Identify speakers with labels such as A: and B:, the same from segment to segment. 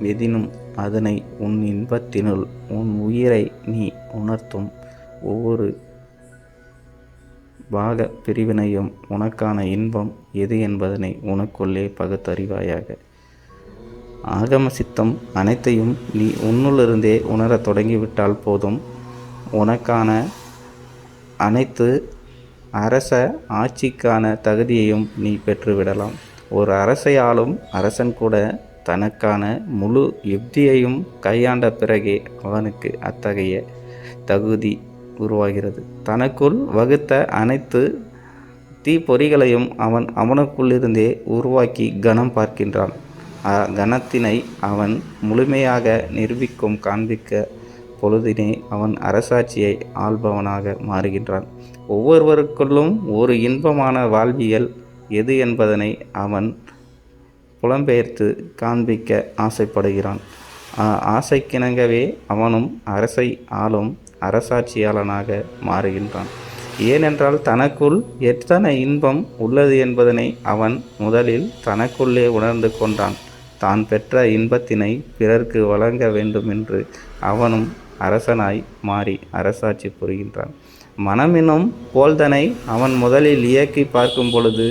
A: எதினும் அதனை உன் இன்பத்தினுள் உன் உயிரை நீ உணர்த்தும் ஒவ்வொரு பாக பிரிவினையும் உனக்கான இன்பம் எது என்பதனை உனக்குள்ளே பகுத்தறிவாயாக. ஆகம சித்தம் அனைத்தையும் நீ உன்னுள்ளிருந்தே உணரத் தொடங்கிவிட்டால் போதும். உனக்கான அனைத்து அரச ஆட்சிக்கான தகுதியையும் நீ பெற்றுவிடலாம். ஒரு அரசை ஆளும் அரசன் கூட தனக்கான முழு யுக்தியையும் கையாண்ட பிறகே அவனுக்கு அத்தகைய தகுதி உருவாகிறது. தனக்குள் வகுத்த அனைத்து தீப்பொறிகளையும் அவன் அவனுக்குள்ளிருந்தே உருவாக்கி கணம் பார்க்கின்றான். கணத்தினை அவன் முழுமையாக நிரூபிக்கும் காண்பிக்க பொழுதினே அவன் அரசாட்சியை ஆள்பவனாக மாறுகின்றான். ஒவ்வொருவருக்குள்ளும் ஒரு இன்பமான வாழ்வியல் எது என்பதனை அவன் புலம்பெயர்த்து காண்பிக்க ஆசைப்படுகிறான். ஆசைக்கிணங்கவே அவனும் அரசை ஆளும் அரசாட்சியாளனாக மாறுகின்றான். ஏனென்றால் தனக்குள் எத்தனை இன்பம் உள்ளது என்பதனை அவன் முதலில் தனக்குள்ளே உணர்ந்து கொண்டான். தான் பெற்ற இன்பத்தினை பிறர்க்கு வழங்க வேண்டுமென்று அவனும் அரசனாய் மாறி அரசாட்சி புரிகின்றான். மனமெனும் போல்தனை அவன் முதலில் இயக்கி பார்க்கும் பொழுது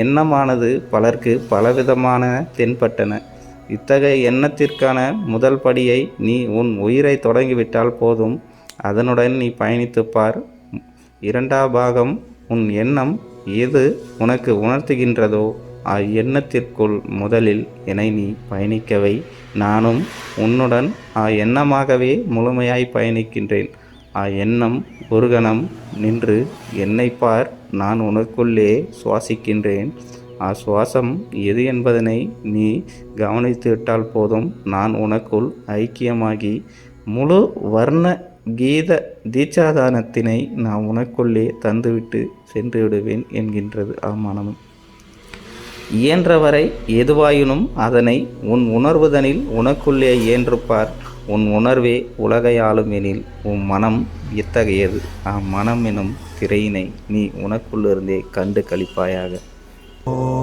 A: எண்ணமானது பலருக்கு பலவிதமான தென்பட்டன. இத்தகைய எண்ணத்திற்கான முதல் படியை நீ உன் உயிரை தொடங்கிவிட்டால் போதும். அதனுடன் நீ பயணித்து பார். இரண்டாம் பாகம் உன் எண்ணம் எது உனக்கு உணர்த்துகின்றதோ அவ்வெண்ணத்திற்குள் முதலில் என்னை நீ பயணிக்கவை. நானும் உன்னுடன் ஆ எண்ணமாகவே முழுமையாய் பயணிக்கின்றேன். ஆ எண்ணம் ஒரு கணம் நின்று என்னை பார் நான் உனக்குள்ளே சுவாசிக்கின்றேன். ஆ சுவாசம் எது என்பதனை நீ கவனித்து விட்டால் போதும். நான் உனக்குள் ஐக்கியமாகி முழு வர்ண கீத தீட்சாதானத்தினை நான் உனக்குள்ளே தந்துவிட்டு சென்று விடுவேன் என்கின்றது ஆமானமும் இயன்றவரை எதுவாயினும் அதனை உன் உணர்வுதனில் உனக்குள்ளே இயன்றுப்பார் உன் உணர்வே உலகை ஆளும் எனில் உன் மனம் எத்தகையது அம்மனம் எனும் திரையினை நீ உனக்குள்ளிருந்தே கண்டு கழிப்பாயாக
B: ஓ